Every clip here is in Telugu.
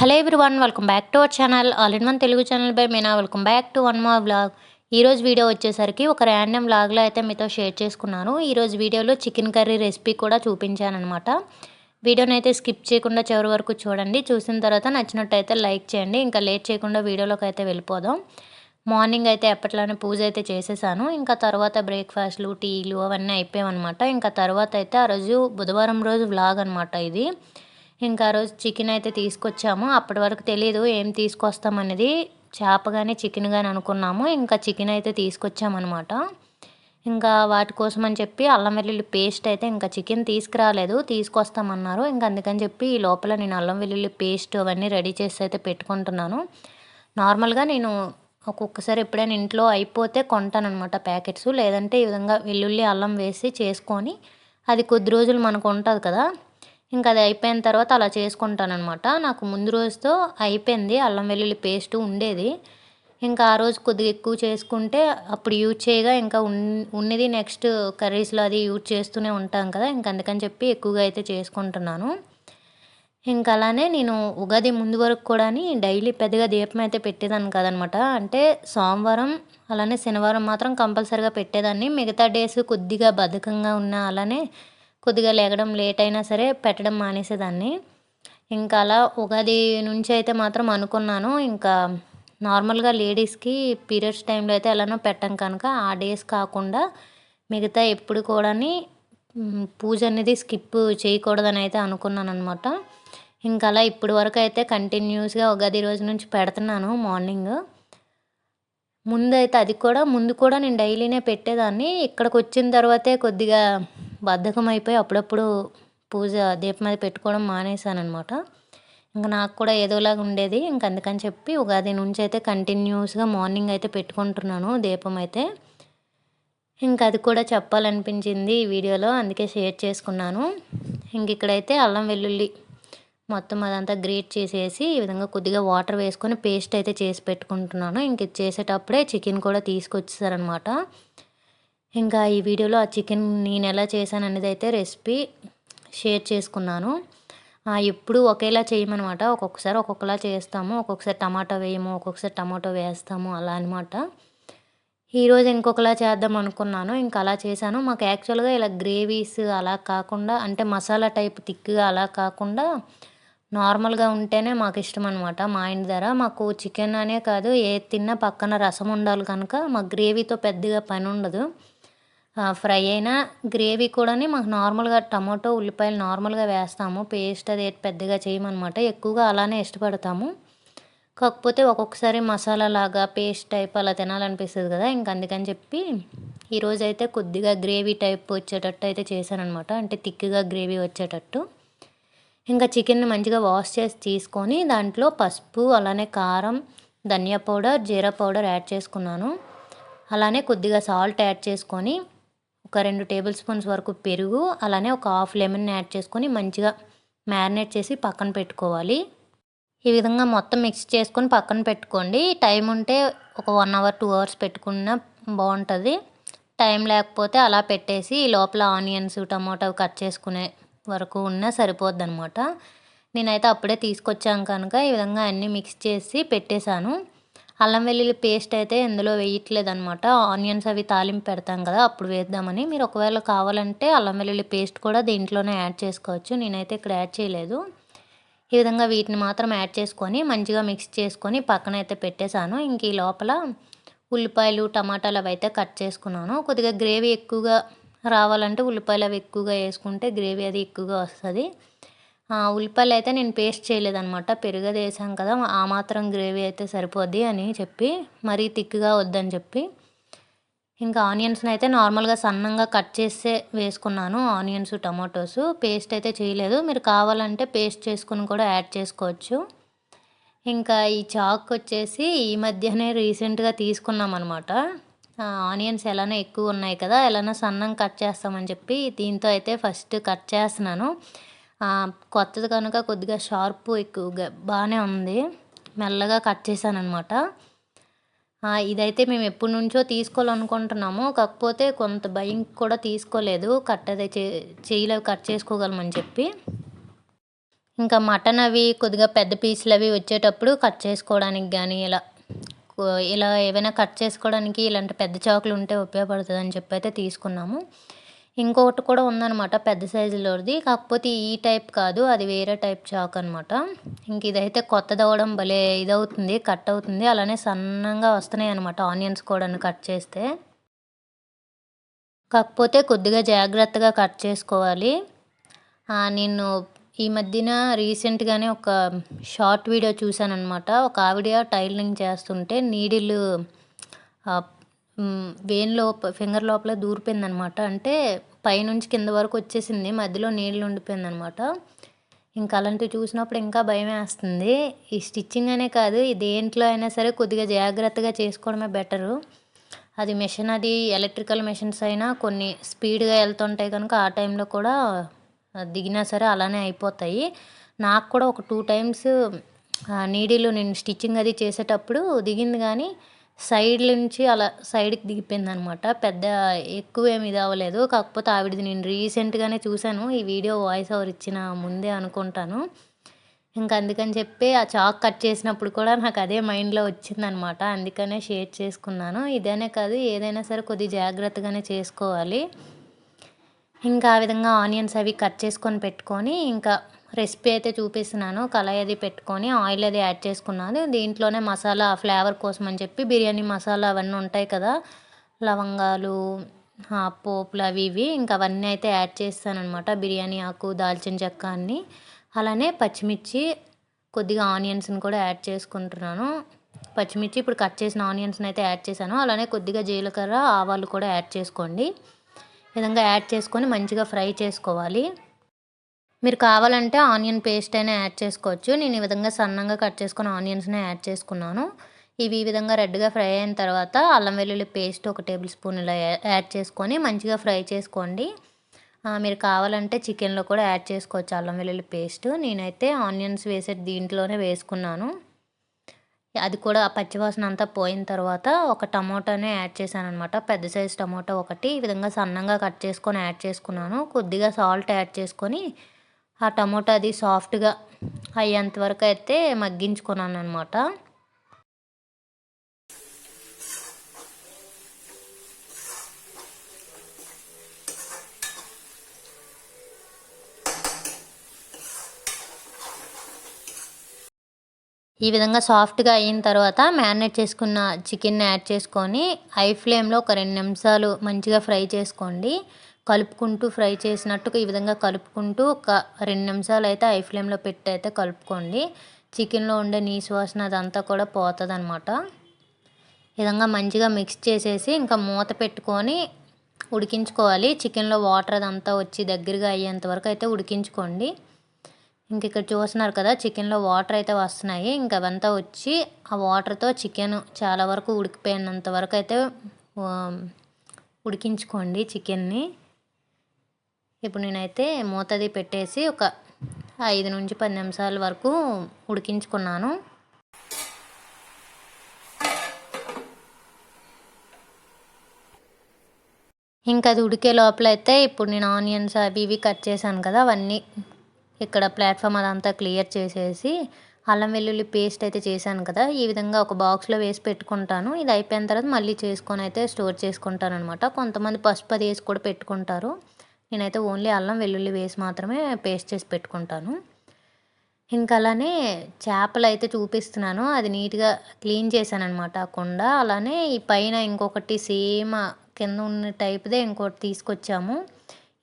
Hello one welcome back to our channel. All in one Telugu channel by Meena. Welcome back to one more blog ఈరోజు వీడియో వచ్చేసరికి ఒక ర్యాండమ్ బ్లాగ్లో అయితే మీతో షేర్ చేసుకున్నాను. ఈరోజు వీడియోలో చికెన్ కర్రీ రెసిపీ కూడా చూపించాను అనమాట వీడియోని అయితే స్కిప్ చేయకుండా చివరి వరకు చూడండి. చూసిన తర్వాత నచ్చినట్టయితే లైక్ చేయండి. ఇంకా లేట్ చేయకుండా వీడియోలోకి అయితే వెళ్ళిపోదాం. మార్నింగ్ అయితే ఎప్పట్లానే పూజ అయితే చేసేసాను. ఇంకా తర్వాత బ్రేక్ఫాస్ట్లు టీలు అవన్నీ అయిపోయామన్నమాట ఇంకా తర్వాత అయితే ఆ రోజు బుధవారం రోజు వ్లాగ్ అనమాట ఇది. ఇంకా రోజు చికెన్ అయితే తీసుకొచ్చాము. అప్పటి వరకు తెలియదు ఏం తీసుకొస్తామనేది చేప కానీ చికెన్ కానీ అనుకున్నాము. ఇంకా చికెన్ అయితే తీసుకొచ్చామన్నమాట. ఇంకా వాటి కోసం అని చెప్పి అల్లం వెల్లుల్లి పేస్ట్ అయితే ఇంకా చికెన్ తీసుకురాలేదు. తీసుకొస్తామన్నారు. ఇంకా అందుకని చెప్పి ఈ లోపల నేను అల్లం వెల్లుల్లి పేస్ట్ అవన్నీ రెడీ చేసి అయితే పెట్టుకుంటున్నాను. నార్మల్గా నేను ఒక్కొక్కసారి ఎప్పుడైనా ఇంట్లో అయిపోతే కొంటానమాట ప్యాకెట్స్. లేదంటే ఈ విధంగా వెల్లుల్లి అల్లం వేసి చేసుకొని అది కొద్ది రోజులు మనకు ఉంటుంది కదా. ఇంకా అది అయిపోయిన తర్వాత అలా చేసుకుంటానమాట నాకు ముందు రోజుతో అయిపోయింది అల్లం వెల్లుల్లి పేస్ట్ ఉండేది. ఇంకా ఆ రోజు కొద్దిగా ఎక్కువ చేసుకుంటే అప్పుడు యూజ్ చేయగా ఇంకా ఉన్నది నెక్స్ట్ కర్రీస్లో అది యూజ్ చేస్తూనే ఉంటాం కదా ఇంకా అందుకని చెప్పి ఎక్కువగా అయితే చేసుకుంటున్నాను. ఇంకా అలానే నేను ఉగాది ముందు వరకు కూడా డైలీ పెద్దగా దీపం అయితే పెట్టేదాన్ని కదనమాట అంటే సోమవారం అలానే శనివారం మాత్రం కంపల్సరిగా పెట్టేదాన్ని. మిగతా డేస్ కొద్దిగా బద్ధకంగా ఉన్న అలానే కొద్దిగా లేగడం లేట్ అయినా సరే పెట్టడం మానేసేదాన్ని. ఇంకా అలా ఉగాది నుంచి అయితే మాత్రం అనుకున్నాను. ఇంకా నార్మల్గా లేడీస్కి పీరియడ్స్ టైంలో అయితే ఎలానో పెట్టం కనుక ఆ డేస్ కాకుండా మిగతా ఎప్పుడు కూడాని పూజ అనేది స్కిప్ చేయకూడదని అయితే అనుకున్నాను అనమాట ఇంకా అలా ఇప్పటి వరకు అయితే కంటిన్యూస్గా ఉగాది రోజు నుంచి పెడుతున్నాను మార్నింగ్ ముందైతే అది కూడా ముందు కూడా నేను డైలీనే పెట్టేదాన్ని. ఇక్కడికి వచ్చిన తర్వాతే కొద్దిగా బద్ధకం అయిపోయి అప్పుడప్పుడు పూజ దీపం మీద పెట్టుకోవడం మానేశాను అనమాట ఇంకా నాకు కూడా ఏదోలాగా ఉండేది. ఇంక అందుకని చెప్పి ఉగాది నుంచి అయితే కంటిన్యూస్గా మార్నింగ్ అయితే పెట్టుకుంటున్నాను దీపం అయితే. ఇంకా అది కూడా చెప్పాలనిపించింది ఈ వీడియోలో అందుకే షేర్ చేసుకున్నాను. ఇంక ఇక్కడైతే అల్లం వెల్లుల్లి మొత్తం అదంతా గ్రేట్ చేసేసి ఈ విధంగా కొద్దిగా వాటర్ వేసుకొని పేస్ట్ అయితే చేసి పెట్టుకుంటున్నాను. ఇంక చేసేటప్పుడే చికెన్ కూడా తీసుకొచ్చేసారనమాట ఇంకా ఈ వీడియోలో ఆ చికెన్ నేను ఎలా చేశాను అనేది అయితే రెసిపీ షేర్ చేసుకున్నాను. ఎప్పుడు ఒకేలా చేయమనమాట ఒక్కొక్కసారి ఒక్కొక్కలా చేస్తాము. ఒక్కొక్కసారి టమాటా వేయము ఒక్కొక్కసారి టమాటో వేస్తాము అలా అనమాట ఈరోజు ఇంకొకలా చేద్దాం అనుకున్నాను. ఇంకా అలా చేశాను. మాకు యాక్చువల్గా ఇలా గ్రేవీస్ అలా కాకుండా అంటే మసాలా టైప్ థిక్గా అలా కాకుండా నార్మల్గా ఉంటేనే మాకు ఇష్టం అనమాట మా ఇంటి ధర మాకు చికెన్ అనే కాదు ఏ తిన్నా పక్కన రసం ఉండాలి కనుక మాకు గ్రేవీతో పెద్దగా పని ఉండదు. ఫ్రై అయినా గ్రేవీ కూడా మాకు నార్మల్గా టమాటో ఉల్లిపాయలు నార్మల్గా వేస్తాము. పేస్ట్ అది పెద్దగా చేయమన్నమాట ఎక్కువగా అలానే ఇష్టపడతాము. కాకపోతే ఒక్కొక్కసారి మసాలా లాగా పేస్ట్ టైప్ అలా తినాలనిపిస్తుంది కదా ఇంక అందుకని చెప్పి ఈరోజు అయితే కొద్దిగా గ్రేవీ టైప్ వచ్చేటట్టు అయితే చేశానమాట అంటే థిక్గా గ్రేవీ వచ్చేటట్టు. ఇంకా చికెన్ని మంచిగా వాష్ చేసి తీసుకొని దాంట్లో పసుపు అలానే కారం ధనియా పౌడర్ జీరా పౌడర్ యాడ్ చేసుకున్నాను. అలానే కొద్దిగా సాల్ట్ యాడ్ చేసుకొని ఒక రెండు టేబుల్ స్పూన్స్ వరకు పెరుగు అలానే ఒక హాఫ్ లెమన్ యాడ్ చేసుకొని మంచిగా మ్యారినేట్ చేసి పక్కన పెట్టుకోవాలి. ఈ విధంగా మొత్తం మిక్స్ చేసుకొని పక్కన పెట్టుకోండి. టైం ఉంటే ఒక వన్ అవర్ టూ అవర్స్ పెట్టుకున్న బాగుంటుంది. టైం లేకపోతే అలా పెట్టేసి లోపల ఆనియన్స్ టమాటో కట్ చేసుకునే వరకు ఉన్నా సరిపోద్ది అనమాట నేనైతే అప్పుడే తీసుకొచ్చాను కనుక ఈ విధంగా అన్నీ మిక్స్ చేసి పెట్టేశాను. అల్లం వెల్లుల్లి పేస్ట్ అయితే ఇందులో వేయట్లేదు అనమాట ఆనియన్స్ అవి తాలింపు పెడతాం కదా అప్పుడు వేద్దామని. మీరు ఒకవేళ కావాలంటే అల్లం వెల్లుల్లి పేస్ట్ కూడా దీంట్లోనే యాడ్ చేసుకోవచ్చు. నేనైతే ఇక్కడ యాడ్ చేయలేదు. ఈ విధంగా వీటిని మాత్రం యాడ్ చేసుకొని మంచిగా మిక్స్ చేసుకొని పక్కన అయితే పెట్టేశాను. ఇంక ఈ లోపల ఉల్లిపాయలు టమాటాలు అవి అయితే కట్ చేసుకున్నాను. కొద్దిగా గ్రేవీ ఎక్కువగా రావాలంటే ఉల్లిపాయలు అవి ఎక్కువగా వేసుకుంటే గ్రేవీ అది ఎక్కువగా వస్తుంది. ఉల్లిపాయలు అయితే నేను పేస్ట్ చేయలేదనమాట పెరుగది వేసాం కదా ఆ మాత్రం గ్రేవీ అయితే సరిపోద్ది అని చెప్పి మరీ థిక్గా వద్దని చెప్పి. ఇంకా ఆనియన్స్ని అయితే నార్మల్గా సన్నంగా కట్ చేసే వేసుకున్నాను ఆనియన్స్ టమాటోస్. పేస్ట్ అయితే చేయలేదు. మీరు కావాలంటే పేస్ట్ చేసుకుని కూడా యాడ్ చేసుకోవచ్చు. ఇంకా ఈ చాక్ వచ్చేసి ఈ మధ్యనే రీసెంట్గా తీసుకున్నాం అనమాట ఆనియన్స్ ఎలానో ఎక్కువ ఉన్నాయి కదా ఎలానో సన్నం కట్ చేస్తామని చెప్పి దీంతో అయితే ఫస్ట్ కట్ చేస్తున్నాను. కొత్తది కనుక కొద్దిగా షార్ప్ ఎక్కువగా బాగానే ఉంది. మెల్లగా కట్ చేశాను అనమాట ఇదైతే మేము ఎప్పటి నుంచో తీసుకోవాలనుకుంటున్నాము. కాకపోతే కొంత భయం కూడా తీసుకోలేదు. కట్ అదే చేయలేవు కట్ చేసుకోగలమని చెప్పి. ఇంకా మటన్ అవి కొద్దిగా పెద్ద పీసులు అవి వచ్చేటప్పుడు కట్ చేసుకోవడానికి కానీ ఇలా ఇలా ఏవైనా కట్ చేసుకోవడానికి ఇలాంటి పెద్ద చాకులు ఉంటే ఉపయోగపడుతుందని చెప్పి అయితే తీసుకున్నాము. ఇంకొకటి కూడా ఉందనమాట పెద్ద సైజులోది కాకపోతే ఈ టైప్ కాదు అది వేరే టైప్ చాక్ అనమాట ఇంక ఇదైతే కొత్తది అవ్వడం భలే ఇదవుతుంది కట్ అవుతుంది. అలానే సన్నంగా వస్తున్నాయి అనమాట ఆనియన్స్ కూడా కట్ చేస్తే. కాకపోతే కొద్దిగా జాగ్రత్తగా కట్ చేసుకోవాలి. నేను ఈ మధ్యన రీసెంట్గానే ఒక షార్ట్ వీడియో చూశానమాట ఒక ఆవిడ టైలరింగ్ చేస్తుంటే నీడిల్ వేన్ లోప ఫింగర్ లోపల దూరిపోయిందనమాట అంటే పైనుంచి కింద వరకు వచ్చేసింది. మధ్యలో నీళ్ళు ఉండిపోయింది అనమాట ఇంకా అలాంటివి చూసినప్పుడు ఇంకా భయం వేస్తుంది. ఈ స్టిచ్చింగ్ అనే కాదు దేంట్లో అయినా సరే కొద్దిగా జాగ్రత్తగా చేసుకోవడమే బెటరు. అది మెషిన్ అది ఎలక్ట్రికల్ మెషిన్స్ అయినా కొన్ని స్పీడ్గా వెళ్తుంటాయి కనుక ఆ టైంలో కూడా దిగినా సరే అలానే అయిపోతాయి. నాకు కూడా ఒక టూ టైమ్స్ నీడిలో నేను స్టిచ్చింగ్ అది చేసేటప్పుడు దిగింది కానీ సైడ్ నుంచి అలా సైడ్కి దిగిపోయింది అనమాట పెద్ద ఎక్కువ ఏమి ఇది అవ్వలేదు. కాకపోతే ఆవిడది నేను రీసెంట్గానే చూశాను. ఈ వీడియో వాయిస్ ఓవర్ ఇచ్చిన ముందే అనుకుంటాను. ఇంకా అందుకని చెప్పి ఆ చాక్ కట్ చేసినప్పుడు కూడా నాకు అదే మైండ్లో వచ్చిందనమాట. అందుకనే షేర్ చేసుకున్నాను. ఇదేనే కాదు ఏదైనా సరే కొద్ది జాగ్రత్తగానే చేసుకోవాలి. ఇంకా ఆ విధంగా ఆనియన్స్ అవి కట్ చేసుకొని పెట్టుకొని ఇంకా రెసిపీ అయితే చూపిస్తున్నాను. కళాయి అది పెట్టుకొని ఆయిల్ అది యాడ్ చేసుకున్నాను. దీంట్లోనే మసాలా ఫ్లేవర్ కోసం అని చెప్పి బిర్యానీ మసాలా అవన్నీ ఉంటాయి కదా. లవంగాలు పోపులు అవి ఇవి ఇంకా అవన్నీ అయితే యాడ్ చేస్తాను అనమాట బిర్యానీ ఆకు దాల్చిన చెక్క అన్ని. అలానే పచ్చిమిర్చి కొద్దిగా ఆనియన్స్ని కూడా యాడ్ చేసుకుంటున్నాను. పచ్చిమిర్చి ఇప్పుడు కట్ చేసిన ఆనియన్స్ని అయితే యాడ్ చేశాను. అలానే కొద్దిగా జీలకర్ర ఆవాలు కూడా యాడ్ చేసుకోండి. విధంగా యాడ్ చేసుకొని మంచిగా ఫ్రై చేసుకోవాలి. మీరు కావాలంటే ఆనియన్ పేస్ట్ అయినా యాడ్ చేసుకోవచ్చు. నేను ఈ విధంగా సన్నంగా కట్ చేసుకున్న ఆనియన్స్ని యాడ్ చేసుకున్నాను. ఇవి ఈ విధంగా రెడ్గా ఫ్రై అయిన తర్వాత అల్లం వెల్లుల్లి పేస్ట్ ఒక టేబుల్ స్పూన్ ఇలా యాడ్ చేసుకొని మంచిగా ఫ్రై చేసుకోండి. మీరు కావాలంటే చికెన్లో కూడా యాడ్ చేసుకోవచ్చు అల్లం వెల్లుల్లి పేస్ట్. నేనైతే ఆనియన్స్ వేసే దీంట్లోనే వేసుకున్నాను. అది కూడా ఆ పచ్చివాసన అంతా పోయిన తర్వాత ఒక టమోటానే యాడ్ చేశాను అనమాట పెద్ద సైజ్ టమోటా ఒకటి. ఈ విధంగా సన్నంగా కట్ చేసుకొని యాడ్ చేసుకున్నాను. కొద్దిగా సాల్ట్ యాడ్ చేసుకొని ఆ టమోటా అది సాఫ్ట్గా అయ్యేంత వరకు అయితే మగ్గించుకున్నాను అనమాట ఈ విధంగా సాఫ్ట్గా అయిన తర్వాత మ్యారినేట్ చేసుకున్న చికెన్ యాడ్ చేసుకొని హై ఫ్లేమ్లో ఒక రెండు నిమిషాలు మంచిగా ఫ్రై చేసుకోండి. కలుపుకుంటూ ఫ్రై చేసినట్టుగా ఈ విధంగా కలుపుకుంటూ ఒక రెండు నిమిషాలు అయితే ఐ ఫ్లేమ్లో పెట్టి అయితే కలుపుకోండి. చికెన్లో ఉండే నీసు వాసన అదంతా కూడా పోతుంది అనమాట విధంగా మంచిగా మిక్స్ చేసేసి ఇంకా మూత పెట్టుకొని ఉడికించుకోవాలి. చికెన్లో వాటర్ అదంతా వచ్చి దగ్గరగా అయ్యేంత వరకు అయితే ఉడికించుకోండి. ఇంక ఇక్కడ చూస్తున్నారు కదా చికెన్లో వాటర్ అయితే వస్తున్నాయి. ఇంకా అవంతా వచ్చి ఆ వాటర్తో చికెన్ చాలా వరకు ఉడికిపోయినంత వరకు అయితే ఉడికించుకోండి చికెన్ని. ఇప్పుడు నేనైతే మూతది పెట్టేసి ఒక ఐదు నుంచి పది నిమిషాల వరకు ఉడికించుకున్నాను. ఇంకా అది ఉడికే లోపల అయితే ఇప్పుడు నేను ఆనియన్స్ అవి ఇవి కట్ చేశాను కదా అవన్నీ ఇక్కడ ప్లాట్ఫామ్ అదంతా క్లియర్ చేసేసి అల్లం వెల్లుల్లి పేస్ట్ అయితే చేశాను కదా ఈ విధంగా ఒక బాక్స్లో వేసి పెట్టుకుంటాను. ఇది అయిపోయిన తర్వాత మళ్ళీ చేసుకొని అయితే స్టోర్ చేసుకుంటాను అనమాట కొంతమంది పసుపు అది వేసి కూడా పెట్టుకుంటారు. నేనైతే ఓన్లీ అల్లం వెల్లుల్లి వేసి మాత్రమే పేస్ట్ చేసి పెట్టుకుంటాను. ఇంకా అలానే చేపలు అయితే చూపిస్తున్నాను. అది నీట్గా క్లీన్ చేశాను అనమాట ఆ కుండ. అలానే ఈ పైన ఇంకొకటి సేమ్ కింద ఉన్న టైప్దే ఇంకోటి తీసుకొచ్చాము.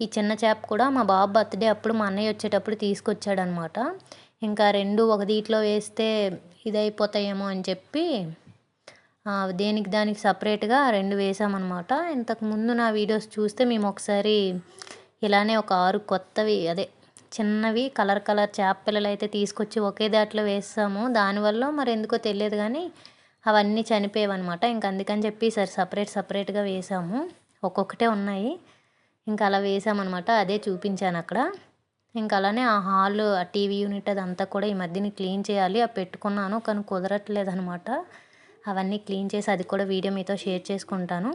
ఈ చిన్న చేప కూడా మా బాబు బర్త్డే అప్పుడు మా అన్నయ్య వచ్చేటప్పుడు తీసుకొచ్చాడనమాట ఇంకా రెండు ఒక దీంట్లో వేస్తే ఇదైపోతాయేమో అని చెప్పి దేనికి దానికి సపరేట్గా రెండు వేసామన్నమాట. ఇంతకుముందు నా వీడియోస్ చూస్తే మేము ఒకసారి ఇలానే ఒక ఆరు కొత్తవి అదే చిన్నవి కలర్ కలర్ చేప పిల్లలు అయితే తీసుకొచ్చి ఒకే దాంట్లో వేసాము. దానివల్ల మరి ఎందుకో తెలియదు కానీ అవన్నీ చనిపోయేవన్నమాట. ఇంకా అందుకని చెప్పి సరే సపరేట్ సపరేట్గా వేసాము. ఒక్కొక్కటే ఉన్నాయి. ఇంకా అలా వేసామన్నమాట. అదే చూపించాను అక్కడ. ఇంకా అలానే ఆ హాల్ ఆ టీవీ యూనిట్ అదంతా కూడా ఈ మధ్యని క్లీన్ చేయాలి. అవి పెట్టుకున్నాను కానీ కుదరట్లేదు అనమాట అవన్నీ క్లీన్ చేసి అది కూడా వీడియో మీతో షేర్ చేసుకుంటాను.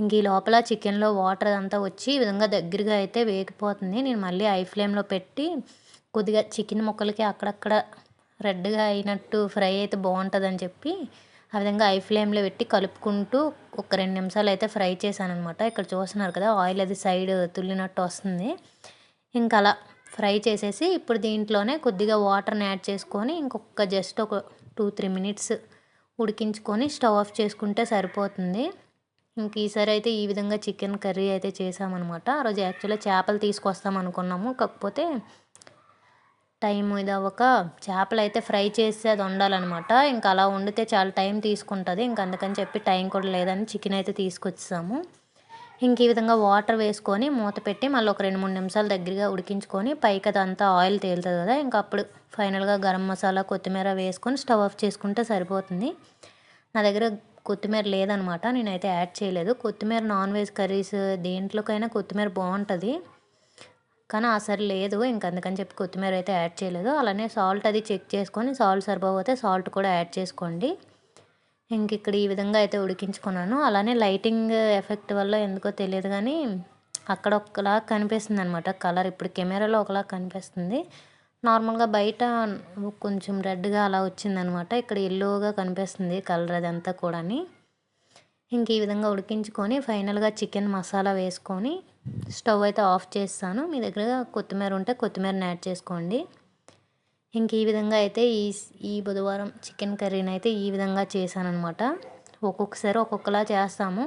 ఇంక ఈ లోపల చికెన్లో వాటర్ అంతా వచ్చి ఈ విధంగా దగ్గరగా అయితే వేగిపోతుంది. నేను మళ్ళీ ఐ ఫ్లేమ్లో పెట్టి కొద్దిగా చికెన్ ముక్కలకి అక్కడక్కడ రెడ్గా అయినట్టు ఫ్రై అయితే బాగుంటుందని చెప్పి ఆ విధంగా ఐ ఫ్లేమ్లో పెట్టి కలుపుకుంటూ ఒక రెండు నిమిషాలు అయితే ఫ్రై చేశాను అనమాట ఇక్కడ చూస్తున్నారు కదా ఆయిల్ అది సైడ్ తుల్లినట్టు వస్తుంది. ఇంకా అలా ఫ్రై చేసేసి ఇప్పుడు దీంట్లోనే కొద్దిగా వాటర్ని యాడ్ చేసుకొని ఇంకొక జస్ట్ ఒక టూ త్రీ మినిట్స్ ఉడికించుకొని స్టవ్ ఆఫ్ చేసుకుంటే సరిపోతుంది. ఇంక ఈసారి అయితే ఈ విధంగా చికెన్ కర్రీ అయితే చేసామన్నమాట. ఆ రోజు యాక్చువల్గా చేపలు తీసుకొస్తాం అనుకున్నాము. కాకపోతే టైం ఇది అవ్వక చేపలు అయితే ఫ్రై చేసి అది వండాలన్నమాట. ఇంకా అలా వండితే చాలా టైం తీసుకుంటుంది. ఇంక అందుకని చెప్పి టైం కూడా లేదని చికెన్ అయితే తీసుకొచ్చాము ఇంక ఈ విధంగా వాటర్ వేసుకొని మూత పెట్టి మళ్ళీ ఒక రెండు మూడు నిమిషాలు దగ్గరగా ఉడికించుకొని పైకి అదంతా ఆయిల్ తేలుతుంది కదా ఇంకా అప్పుడు ఫైనల్గా గరం మసాలా కొత్తిమీర వేసుకొని స్టవ్ ఆఫ్ చేసుకుంటే సరిపోతుంది. నా దగ్గర కొత్తిమీర లేదనమాట నేనైతే యాడ్ చేయలేదు. కొత్తిమీర నాన్ వెజ్ కర్రీస్ దేంట్లోకైనా కొత్తిమీర బాగుంటుంది కానీ ఆ లేదు ఇంక అందుకని చెప్పి కొత్తిమీర అయితే యాడ్ చేయలేదు. అలానే సాల్ట్ అది చెక్ చేసుకొని సాల్ట్ సరిపోతే సాల్ట్ కూడా యాడ్ చేసుకోండి. ఇంక ఇక్కడ ఈ విధంగా అయితే ఉడికించుకున్నాను. అలానే లైటింగ్ ఎఫెక్ట్ వల్ల ఎందుకో తెలియదు కానీ అక్కడ ఒకలా కనిపిస్తుంది అనమాట కలర్. ఇప్పుడు కెమెరాలో ఒకలా కనిపిస్తుంది. నార్మల్గా బయట కొంచెం రెడ్గా అలా వచ్చిందనమాట ఇక్కడ ఎల్లోగా కనిపిస్తుంది కలర్ అదంతా కూడాని. ఇంక ఈ విధంగా ఉడికించుకొని ఫైనల్గా చికెన్ మసాలా వేసుకొని స్టవ్ అయితే ఆఫ్ చేస్తాను. మీ దగ్గర కొత్తిమీర ఉంటే కొత్తిమీరని యాడ్ చేసుకోండి. ఇంక ఈ విధంగా అయితే ఈ ఈ బుధవారం చికెన్ కర్రీని అయితే ఈ విధంగా చేశానమాట ఒక్కొక్కసారి ఒక్కొక్కలా చేస్తాము.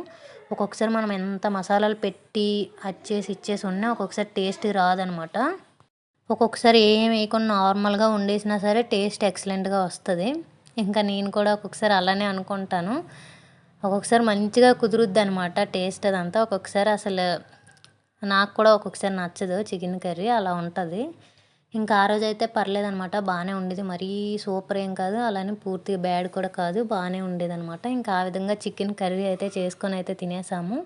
ఒక్కొక్కసారి మనం ఎంత మసాలాలు పెట్టి అచ్చేసి ఇచ్చేసి ఉన్నా ఒక్కొక్కసారి టేస్ట్ రాదనమాట ఒక్కొక్కసారి ఏం వేయకుండా నార్మల్గా వండేసినా సరే టేస్ట్ ఎక్సలెంట్గా వస్తుంది. ఇంకా నేను కూడా ఒక్కొక్కసారి అలానే అనుకుంటాను. ఒక్కొక్కసారి మంచిగా కుదురుద్ది అనమాట టేస్ట్ అదంతా. ఒక్కొక్కసారి అసలు నాకు కూడా ఒక్కొక్కసారి నచ్చదు చికెన్ కర్రీ అలా ఉంటుంది. ఇంకా ఆ రోజు అయితే పర్లేదనమాట. బాగానే ఉండేది. మరీ సూపర్ ఏం కాదు. అలానే పూర్తిగా బ్యాడ్ కూడా కాదు. బాగానే ఉండేది అనమాట ఇంకా ఆ విధంగా చికెన్ కర్రీ అయితే చేసుకొని అయితే తినేసాము.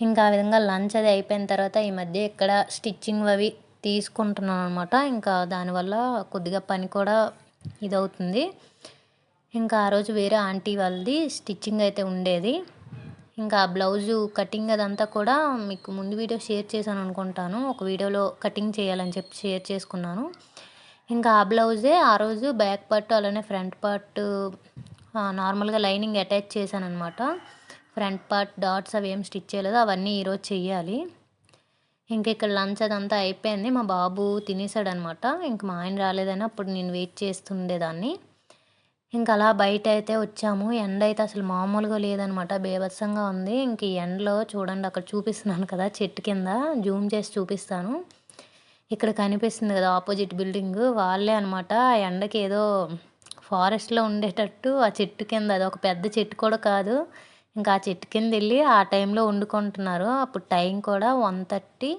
ఇంకా ఆ విధంగా లంచ్ అది అయిపోయిన తర్వాత ఈ మధ్య ఇక్కడ స్టిచ్చింగ్ అవి తీసుకుంటున్నాను అనమాట ఇంకా దానివల్ల కొద్దిగా పని కూడా ఇదవుతుంది. ఇంకా ఆ రోజు వేరే ఆంటీ వాళ్ళది స్టిచ్చింగ్ అయితే ఉండేది. ఇంకా ఆ బ్లౌజు కటింగ్ అదంతా కూడా మీకు ముందు వీడియో షేర్ చేశాను అనుకుంటాను. ఒక వీడియోలో కటింగ్ చేయాలని చెప్పి షేర్ చేసుకున్నాను. ఇంకా ఆ బ్లౌజే ఆ రోజు బ్యాక్ పార్ట్ అలానే ఫ్రంట్ పార్ట్ నార్మల్గా లైనింగ్ అటాచ్ చేశాను అనమాట ఫ్రంట్ పార్ట్ డాట్స్ అవి ఏం స్టిచ్ చేయలేదు అవన్నీ ఈరోజు చెయ్యాలి. ఇంక ఇక్కడ లంచ్ అదంతా అయిపోయింది. మా బాబు తినేసాడనమాట ఇంక మా ఆయన రాలేదని అప్పుడు నేను వెయిట్ చేస్తుండేదాన్ని. ఇంకా అలా బయట అయితే వచ్చాము. ఎండ అయితే అసలు మామూలుగా లేదనమాట. బేభత్సంగా ఉంది. ఇంక ఈ ఎండలో చూడండి అక్కడ చూపిస్తున్నాను కదా చెట్టు కింద. జూమ్ చేసి చూపిస్తాను. ఇక్కడ కనిపిస్తుంది కదా ఆపోజిట్ బిల్డింగ్. వాళ్ళే అనమాట ఆ ఎండకి ఏదో ఫారెస్ట్లో ఉండేటట్టు ఆ చెట్టు కింద అది ఒక పెద్ద చెట్టు కూడా కాదు. ఇంకా ఆ చెట్టు కింద వెళ్ళి ఆ టైంలో వండుకుంటున్నారు. అప్పుడు టైం కూడా వన్ థర్టీ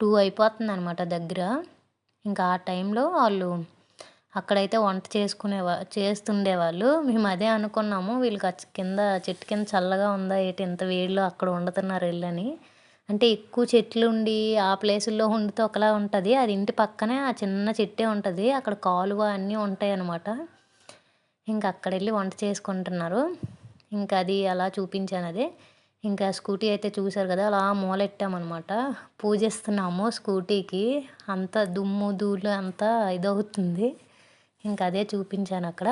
టూ అయిపోతుంది అనమాట దగ్గర. ఇంకా ఆ టైంలో వాళ్ళు అక్కడైతే వంట చేసుకునేవా చేస్తుండేవాళ్ళు. మేము అదే అనుకున్నాము వీళ్ళకి కింద చెట్టు కింద చల్లగా ఉందా ఏంటి ఇంత వేడిలో అక్కడ వండుతున్నారు వెళ్ళని. అంటే ఎక్కువ చెట్లు ఉండి ఆ ప్లేసుల్లో వండితే ఒకలా ఉంటుంది. అది ఇంటి పక్కనే ఆ చిన్న చెట్టే ఉంటుంది. అక్కడ కాలువ అన్నీ ఉంటాయి అన్నమాట ఇంకా అక్కడ వెళ్ళి వంట చేసుకుంటున్నారు. ఇంకా అది అలా చూపించాను అదే ఇంకా స్కూటీ అయితే చూశారు కదా అలా మూలెట్టామన్నమాట. పూజిస్తున్నాము స్కూటీకి. అంత దుమ్ము ధూళి అంతా ఇదవుతుంది. ఇంకా అదే చూపించాను అక్కడ.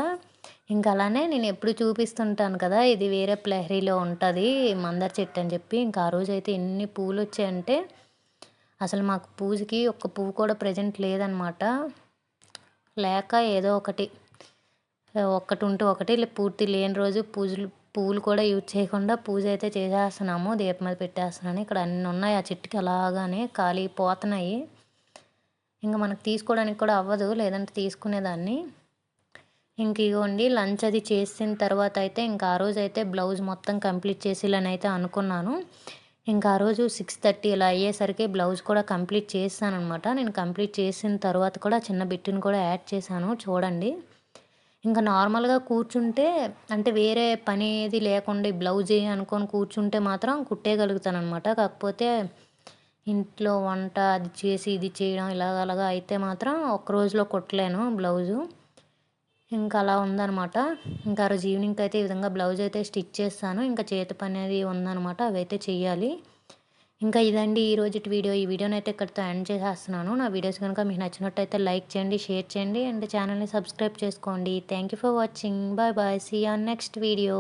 ఇంకా అలానే నేను ఎప్పుడు చూపిస్తుంటాను కదా ఇది వేరే ప్లహరీలో ఉంటుంది మందర చెట్టు అని చెప్పి. ఇంకా ఆ రోజు అయితే ఎన్ని పూలు వచ్చాయంటే అసలు మాకు పూజకి ఒక్క పువ్వు కూడా ప్రజెంట్ లేదనమాట. లేక ఏదో ఒకటి ఒక్కటి ఉంటే ఒకటి పూర్తి లేని రోజు పూజలు పువ్వులు కూడా యూజ్ చేయకుండా పూజ అయితే చేసేస్తున్నాము దీపం మీద పెట్టేస్తున్నాను. ఇక్కడ అన్నీ ఉన్నాయి ఆ చెట్టుకి అలాగానే ఖాళీ పోతున్నాయి. ఇంకా మనకు తీసుకోవడానికి కూడా అవ్వదు లేదంటే తీసుకునేదాన్ని. ఇంక ఇగోండి లంచ్ అది చేసిన తర్వాత అయితే ఇంకా ఆ రోజు అయితే బ్లౌజ్ మొత్తం కంప్లీట్ చేసేయాలని అయితే అనుకున్నాను. ఇంకా ఆ రోజు సిక్స్ థర్టీ ఇలా అయ్యేసరికి బ్లౌజ్ కూడా కంప్లీట్ చేస్తాను అనమాట నేను కంప్లీట్ చేసిన తర్వాత కూడా చిన్న బిట్టుని కూడా యాడ్ చేశాను చూడండి. ఇంకా నార్మల్గా కూర్చుంటే అంటే వేరే పని ఏది లేకుండా బ్లౌజ్ అనుకొని కూర్చుంటే మాత్రం కుట్టేయగలుగుతాను అనమాట కాకపోతే ఇంట్లో వంట అది చేసి ఇది చేయడం ఇలాగ అలాగా అయితే మాత్రం ఒక్క రోజులో కుట్టలేను బ్లౌజు. ఇంకా అలా ఉందనమాట ఇంకా ఆ రోజు ఈవినింగ్ అయితే ఈ విధంగా బ్లౌజ్ అయితే స్టిచ్ చేస్తాను. ఇంకా చేతి పని అనేది ఉందనమాట అవి అయితే ఇంకా ఇదండి ఈ రోజు వీడియో. ఈ వీడియోని అయితే ఇక్కడితో ఎండ్ చేసేస్తున్నాను. నా వీడియోస్ కనుక మీకు నచ్చినట్టయితే లైక్ చేయండి షేర్ చేయండి అండ్ ఛానల్ని సబ్స్క్రైబ్ చేసుకోండి. Thank you for watching bye bye see on next video